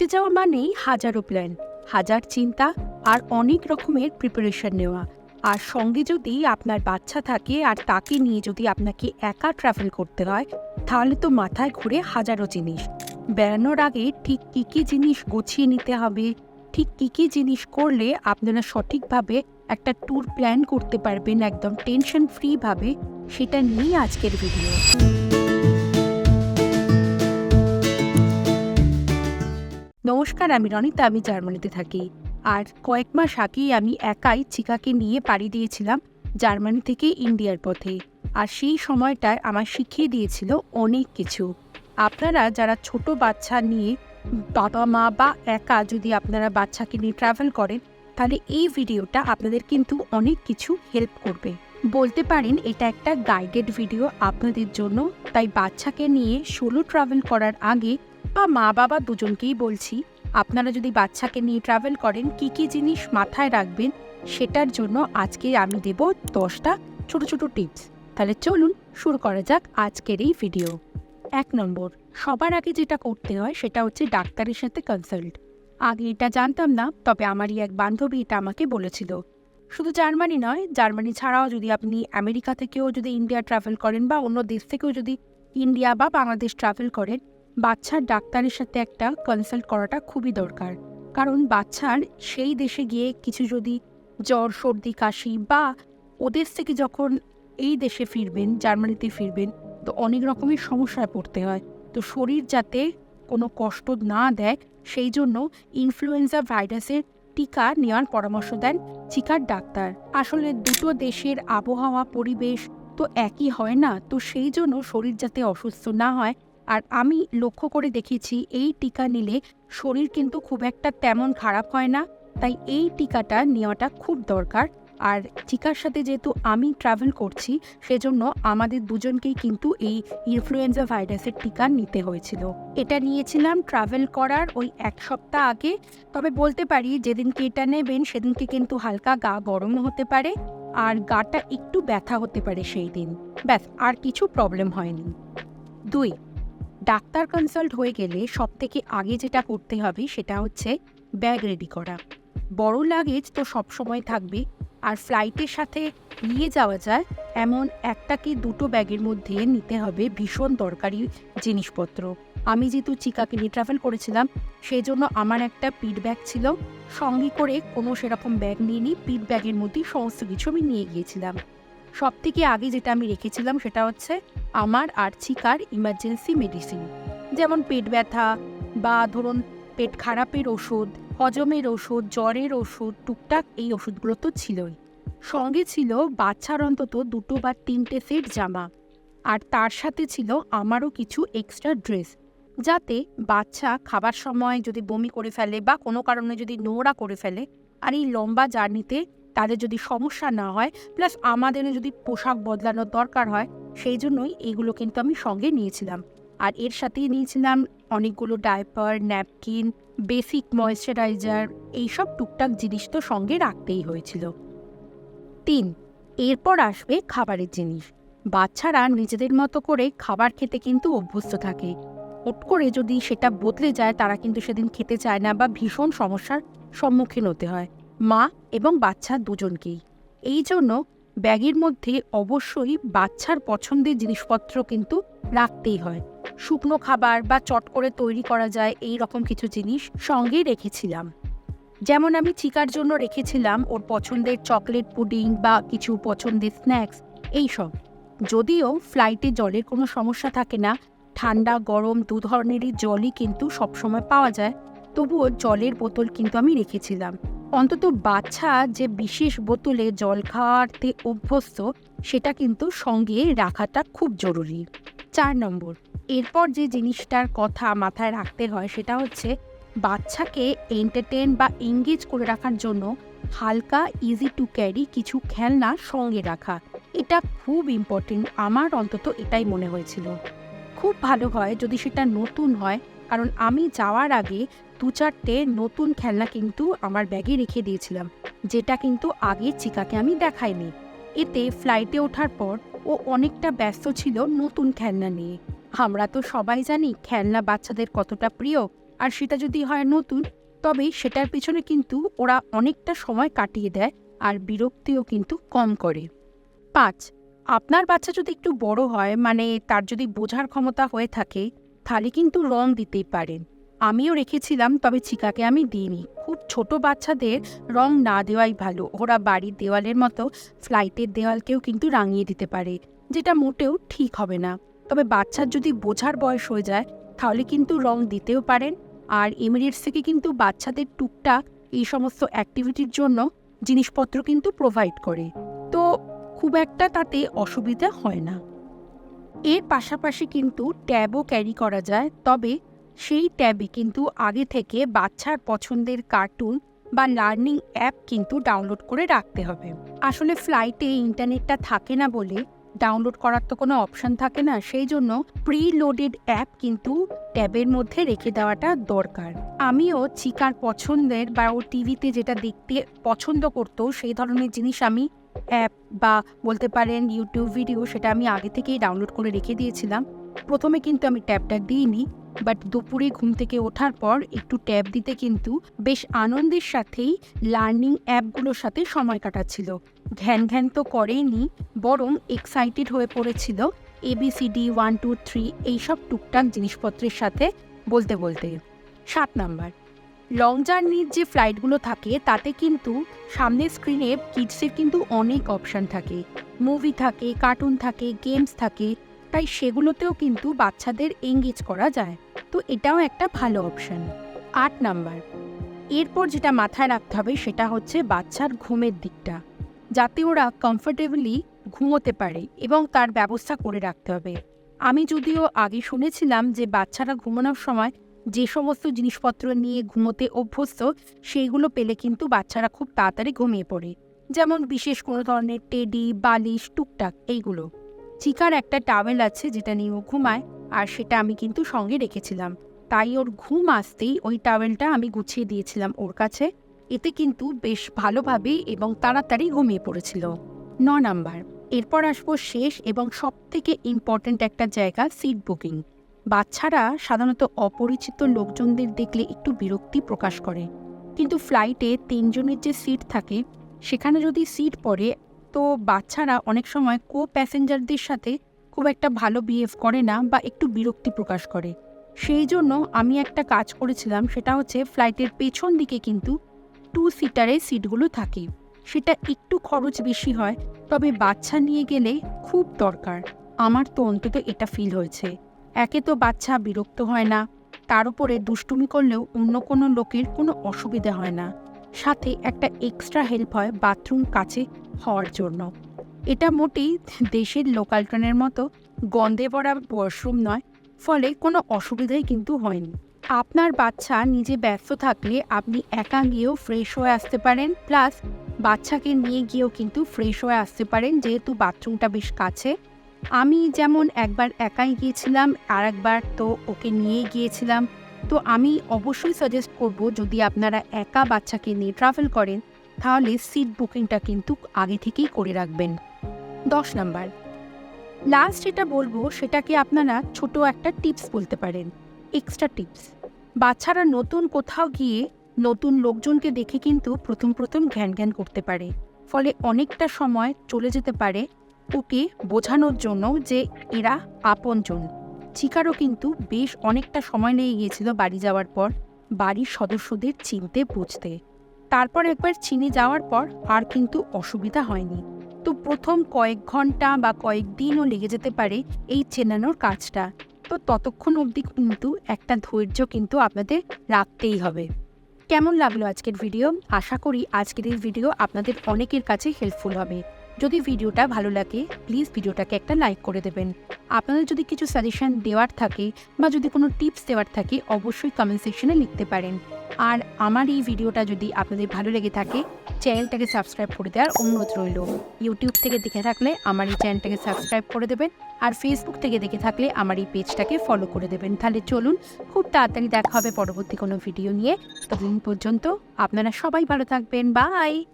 ঘুরতে যাওয়া মানেই হাজারো প্ল্যান হাজার চিন্তা আর অনেক রকমের প্রিপারেশন নেওয়া। আর সঙ্গে যদি আপনার বাচ্চা থাকে আর তাকে নিয়ে যদি আপনাকে একা ট্রাভেল করতে হয়, তাহলে তো মাথায় ঘুরে হাজারো জিনিস। বেড়ানোর আগে ঠিক কী কী জিনিস গুছিয়ে নিতে হবে, ঠিক কী কী জিনিস করলে আপনারা সঠিকভাবে একটা ট্যুর প্ল্যান করতে পারবেন একদম টেনশন ফ্রিভাবে সেটা নিয়েই আজকের ভিডিও নমস্কার, আমি রনিতা, আমি জার্মানিতে থাকি। আর কয়েক মাস আগেই আমি একাই চিকাকে নিয়ে পাড়ি দিয়েছিলাম জার্মানি থেকে ইন্ডিয়ার পথে। আর সেই সময়টায় আমার শিখিয়ে দিয়েছিল অনেক কিছু। আপনারা যারা ছোট বাচ্চা নিয়ে বাবা মা বা একা যদি আপনারা বাচ্চাকে নিয়ে ট্রাভেল করেন, তাহলে এই ভিডিওটা আপনাদের কিন্তু অনেক কিছু হেল্প করবে। বলতে পারেন, এটা একটা গাইডেড ভিডিও আপনাদের জন্য। তাই বাচ্চাকে নিয়ে সোলো ট্রাভেল করার আগে বা মা বাবা দুজনকেই বলছি, আপনারা যদি বাচ্চাকে নিয়ে ট্রাভেল করেন, কি কি জিনিস মাথায় রাখবেন, সেটার জন্য আজকে আমি দেব দশটা ছোট ছোট টিপস তাহলে চলুন শুরু করা যাক আজকের এই ভিডিও এক নম্বর, সবার আগে যেটা করতে হয় সেটা হচ্ছে ডাক্তারের সাথে কনসাল্ট আগে এটা জানতাম না, তবে আমারই এক বান্ধবী এটা আমাকে বলেছিল। শুধু জার্মানি নয়, জার্মানি ছাড়াও যদি আপনি আমেরিকা থেকেও যদি ইন্ডিয়া ট্রাভেল করেন বা অন্য দেশ থেকেও যদি ইন্ডিয়া বা বাংলাদেশ ট্রাভেল করেন বাচ্চার ডাক্তারের সাথে একটা কনসাল্ট করাটা খুবই দরকার। কারণ বাচ্চার সেই দেশে গিয়ে কিছু যদি জ্বর, সর্দি, কাশি বা ওদের থেকে যখন এই দেশে ফিরবেন, জার্মানিতে ফিরবেন, তো অনেক রকমের সমস্যায় পড়তে হয়। তো শরীর যাতে কোনো কষ্ট না দেয়, সেই জন্য ইনফ্লুয়েঞ্জা ভাইরাসের টিকা নেওয়ার পরামর্শ দেন চিকার ডাক্তার। আসলে দুটো দেশের আবহাওয়া, পরিবেশ তো একই হয় না, তো সেই জন্য শরীর যাতে অসুস্থ না হয় আর আমি লক্ষ্য করে দেখেছি এই টিকা নিলে শরীর কিন্তু খুব একটা তেমন খারাপ হয় না। তাই এই টিকাটা নেওয়াটা খুব দরকার। আর টিকার সাথে যেহেতু আমি ট্রাভেল করছি, সেজন্য আমাদের দুজনকেই কিন্তু এই ইনফ্লুয়েঞ্জা ভাইরাসের টিকা নিতে হয়েছিল। এটা নিয়েছিলাম ট্রাভেল করার ওই এক সপ্তাহ আগে। তবে বলতে পারি, যেদিনকে এটা নেবেন, সেদিনকে কিন্তু হালকা গা গরম হতে পারে আর গাটা একটু ব্যথা হতে পারে সেই দিন। ব্যাস, আর কিছু প্রবলেম হয়নি। দুই ডাক্তার কনসাল্ট হয়ে গেলে সব থেকে আগে যেটা করতে হবে সেটা হচ্ছে ব্যাগ রেডি করা। বড় লাগেজ তো সবসময় থাকবে, আর ফ্লাইটের সাথে নিয়ে যাওয়া যায় এমন একটা কি দুটো ব্যাগের মধ্যে নিতে হবে ভীষণ দরকারি জিনিসপত্র। আমি যেহেতু চিকাকে নিয়ে ট্রাভেল করেছিলাম সেই জন্য আমার একটা পিট ব্যাগ ছিল। সঙ্গে করে কোনো সেরকম ব্যাগ নিয়ে নিই পিট ব্যাগের মধ্যেই সমস্ত কিছু আমি নিয়ে গিয়েছিলাম। সব থেকে আগে যেটা আমি রেখেছিলাম সেটা হচ্ছে আমার আর চিকার ইমার্জেন্সি মেডিসিন যেমন পেট ব্যথা বা ধরুন পেট খারাপের ওষুধ, হজমের ওষুধ, জ্বরের ওষুধ, টুকটাক এই ওষুধগুলো তো ছিলই। সঙ্গে ছিল বাচ্চার অন্তত দুটো বা তিনটে সেট জামা। আর তার সাথে ছিল আমারও কিছু এক্সট্রা ড্রেস যাতে বাচ্চা খাবার সময় যদি বমি করে ফেলে বা কোনো কারণে যদি নোংরা করে ফেলে, আর এই লম্বা জার্নিতে তাদের যদি সমস্যা না হয় প্লাস আমাদের যদি পোশাক বদলানোর দরকার হয়, সেই জন্যই এগুলো কিন্তু আমি সঙ্গে নিয়েছিলাম। আর এর সাথেই নিয়েছিলাম অনেকগুলো ডাইপার ন্যাপকিন বেসিক ময়েশ্চারাইজার এইসব টুকটাক জিনিস তো সঙ্গে রাখতেই হয়েছিল। তিন, এরপর আসবে খাবারের জিনিস। বাচ্চারা নিজেদের মতো করে খাবার খেতে কিন্তু অভ্যস্ত থাকে। হুট করে যদি সেটা বদলে যায়, তারা কিন্তু সেদিন খেতে চায় না বা ভীষণ সমস্যার সম্মুখীন হতে হয়। মা এবং বাচ্চা দুজনকেই। এই জন্য ব্যাগের মধ্যে অবশ্যই বাচ্চার পছন্দের জিনিসপত্র কিন্তু রাখতেই হয়। শুকনো খাবার বা চট করে তৈরি করা যায় এই রকম কিছু জিনিস সঙ্গে রেখেছিলাম। যেমন আমি চিকার জন্য রেখেছিলাম ওর পছন্দের চকলেট পুডিং বা কিছু পছন্দের স্ন্যাক্স এইসব যদিও ফ্লাইটে জলের কোনো সমস্যা থাকে না, ঠান্ডা, গরম দু ধরনেরই জলই কিন্তু সবসময় পাওয়া যায়, তবুও জলের বোতল কিন্তু আমি রেখেছিলাম। অন্তত বাচ্চা যে বিশেষ বোতলে জল খাওয়াতে অভ্যস্ত, সেটা কিন্তু সঙ্গে রাখাটা খুব জরুরি। চার নম্বর, এরপর যে জিনিসটার কথা মাথায় রাখতে হয় সেটা হচ্ছে বাচ্চাকে এন্টারটেন বা এঙ্গেজ করে রাখার জন্য হালকা ইজি টু ক্যারি কিছু খেলনা সঙ্গে রাখা। এটা খুব ইম্পর্টেন্ট আমার অন্তত এটাই মনে হয়েছিল। খুব ভালো হয় যদি সেটা নতুন হয়, কারণ আমি যাওয়ার আগে দু চারটে নতুন খেলনা কিন্তু আমার ব্যাগে রেখে দিয়েছিলাম, যেটা কিন্তু আগে চিকাকে আমি দেখাইনি। এতে ফ্লাইটে ওঠার পর ও অনেকটা ব্যস্ত ছিল নতুন খেলনা নিয়ে। আমরা তো সবাই জানি খেলনা বাচ্চাদের কতটা প্রিয়, আর সেটা যদি হয় নতুন, তবে সেটার পিছনে কিন্তু ওরা অনেকটা সময় কাটিয়ে দেয় আর বিরক্তিও কিন্তু কম করে। পাঁচ, আপনার বাচ্চা যদি একটু বড় হয় মানে তার যদি বোঝার ক্ষমতা হয়ে থাকে, তাহলে কিন্তু রং দিতেই পারেন। আমিও রেখেছিলাম, তবে চিকাকে আমি দিইনি। খুব ছোট বাচ্চাদের রং না দেওয়াই ভালো। ওরা বাড়ির দেওয়ালের মতো, ফ্লাইটের দেওয়ালকেও কিন্তু রাঙিয়ে দিতে পারে, যেটা মোটেও ঠিক হবে না। তবে বাচ্চার যদি বোঝার বয়স হয়ে যায়, তাহলে কিন্তু রং দিতেও পারেন। আর এমিরেটস থেকে কিন্তু বাচ্চাদের টুকটাক এই সমস্ত অ্যাক্টিভিটির জন্য জিনিসপত্র কিন্তু প্রোভাইড করে। তো খুব একটা তাতে অসুবিধা হয় না। এর পাশাপাশি কিন্তু ট্যাবও ক্যারি করা যায়, তবে সেই ট্যাবে কিন্তু আগে থেকে বাচ্চার পছন্দের কার্টুন বা লার্নিং অ্যাপ কিন্তু ডাউনলোড করে রাখতে হবে। আসলে ফ্লাইটে ইন্টারনেটটা থাকে না বলে ডাউনলোড করার তো কোনো অপশন থাকে না, সেই জন্য প্রি লোডেড অ্যাপ কিন্তু ট্যাবের মধ্যে রেখে দেওয়াটা দরকার। আমিও চিকার পছন্দের বা ও টিভিতে যেটা দেখতে পছন্দ করতো, সেই ধরনের জিনিস আমি অ্যাপ বা বলতে পারেন ইউটিউব ভিডিও সেটা আমি আগে থেকেই ডাউনলোড করে রেখে দিয়েছিলাম। প্রথমে কিন্তু আমি ট্যাবটা দিইনি বাট দুপুরে ঘুম থেকে ওঠার পর একটু ট্যাব দিতে কিন্তু বেশ আনন্দের সাথেই লার্নিং অ্যাপগুলোর সাথে সময় কাটাচ্ছিল। ঘ্যান ঘ্যান তো করেইনি, বরং এক্সাইটেড হয়ে পড়েছিল এবিসিডি ওয়ান টু থ্রি এইসব টুকটাক জিনিসপত্রের সাথে বলতে বলতে। সাত নাম্বার লং জার্নির যে ফ্লাইটগুলো থাকে, তাতে কিন্তু সামনের স্ক্রিনে কিডসের কিন্তু অনেক অপশান থাকে। মুভি থাকে কার্টুন থাকে গেমস থাকে তাই সেগুলোতেও কিন্তু বাচ্চাদের এঙ্গেজ করা যায়। তো এটাও একটা ভালো অপশান আট নাম্বার। এরপর যেটা মাথায় রাখতে হবে সেটা হচ্ছে বাচ্চার ঘুমের দিকটা। যাতে ওরা কমফোর্টেবলি ঘুমোতে পারে এবং তার ব্যবস্থা করে রাখতে হবে। আমি যদিও আগে শুনেছিলাম যে বাচ্চারা ঘুমানোর সময় যে সমস্ত জিনিসপত্র নিয়ে ঘুমোতে অভ্যস্ত, সেইগুলো পেলে কিন্তু বাচ্চারা খুব তাড়াতাড়ি ঘুমিয়ে পড়ে। যেমন বিশেষ কোনো ধরনের টেডি, বালিশ, টুকটাক, এইগুলো। চিকার একটা টাওয়েল আছে যেটা নিয়ে ও ঘুমায়, আর সেটা আমি কিন্তু সঙ্গে রেখেছিলাম। তাই ওর ঘুম আসতেই ওই টাওয়েলটা আমি গুছিয়ে দিয়েছিলাম ওর কাছে। এতে কিন্তু বেশ ভালোভাবে এবং তাড়াতাড়ি ঘুমিয়ে পড়েছিল। ন নাম্বার, এরপর আসব শেষ এবং সব থেকে ইম্পর্ট্যান্ট একটা জায়গা সিট বুকিং বাচ্চারা সাধারণত অপরিচিত লোকজনদের দেখলে একটু বিরক্তি প্রকাশ করে। কিন্তু ফ্লাইটে তিনজনের যে সিট থাকে, সেখানে যদি সিট পড়ে তো বাচ্চারা অনেক সময় কো প্যাসেঞ্জারদের সাথে খুব একটা ভালো বিহেভ করে না বা একটু বিরক্তি প্রকাশ করে। সেই জন্য আমি একটা কাজ করেছিলাম, সেটা হচ্ছে ফ্লাইটের পেছন দিকে কিন্তু টু সিটারে সিটগুলো থাকে। সেটা একটু খরচ বেশি হয়, তবে বাচ্চা নিয়ে গেলে খুব দরকার। আমার তো অন্তত এটা ফিল হয়েছে। একে তো বাচ্চা বিরক্ত হয় না, তার উপরে দুষ্টুমি করলেও অন্য কোনো লোকের কোনো অসুবিধা হয় না। সাথে একটা এক্সট্রা হেল্প হয় বাথরুম কাছে হওয়ার জন্য। এটা মোটেই দেশের লোকাল ট্রেনের মতো গন্ধে ভরা ওয়াশরুম নয়, ফলে কোনো অসুবিধাই কিন্তু হয়নি। আপনার বাচ্চা নিজে ব্যস্ত থাকলে আপনি একা গিয়েও ফ্রেশ হয়ে আসতে পারেন প্লাস বাচ্চাকে নিয়ে গিয়েও কিন্তু ফ্রেশ হয়ে আসতে পারেন, যেহেতু বাথরুমটা বেশ কাছে। আমি যেমন একবার একাই গিয়েছিলাম আর একবার তো ওকে নিয়ে গিয়েছিলাম। তো আমি অবশ্যই সাজেস্ট করব, যদি আপনারা একা বাচ্চাকে নিয়ে ট্রাভেল করেন, তাহলে সিট বুকিংটা কিন্তু আগে থেকেই করে রাখবেন। দশ নাম্বার লাস্ট যেটা বলব, সেটাকে আপনারা ছোট একটা টিপস বলতে পারেন এক্সট্রা টিপস বাচ্চারা নতুন কোথাও গিয়ে নতুন লোকজনকে দেখে কিন্তু প্রথম প্রথম ঘ্যান ঘ্যান করতে পারে। ফলে অনেকটা সময় চলে যেতে পারে ওকে বোঝানোর জন্য যে এরা আপনজন। চিকারও কিন্তু বেশ অনেকটা সময় লেগে গিয়েছিল বাড়ি যাওয়ার পর, বাড়ির সদস্যদের চিনতে বুঝতে। তারপর একবার চিনে যাওয়ার পর আর কিন্তু অসুবিধা হয়নি। তো প্রথম কয়েক ঘণ্টা বা কয়েক দিনও লেগে যেতে পারে এই চেনানোর কাজটা। তো ততক্ষণ অবধি কিন্তু একটা ধৈর্য কিন্তু আপনাদের রাখতেই হবে। কেমন লাগল আজকের ভিডিও? আশা করি আজকের এই ভিডিও আপনাদের অনেকের কাছে হেল্পফুল হবে। যদি ভিডিওটা ভালো লাগে প্লিজ ভিডিওটাকে একটা লাইক করে দেবেন। আপনাদের যদি কিছু সাজেশন দেওয়ার থাকে বা যদি কোনো টিপস দেওয়ার থাকে, অবশ্যই কমেন্ট সেকশনে লিখতে পারেন। আর আমার এই ভিডিওটা যদি আপনাদের ভালো লেগে থাকে চ্যানেলটাকে সাবস্ক্রাইব করে দেওয়ার অনুরোধ রইল। ইউটিউব থেকে দেখে থাকলে আমার এই চ্যানেলটাকে সাবস্ক্রাইব করে দেবেন, আর ফেসবুক থেকে দেখে থাকলে আমার এই পেজটাকে ফলো করে দেবেন। তাহলে চলুন, খুব তাড়াতাড়ি দেখা হবে পরবর্তী কোনো ভিডিও নিয়ে। ততদিন পর্যন্ত আপনারা সবাই ভালো থাকবেন। বাই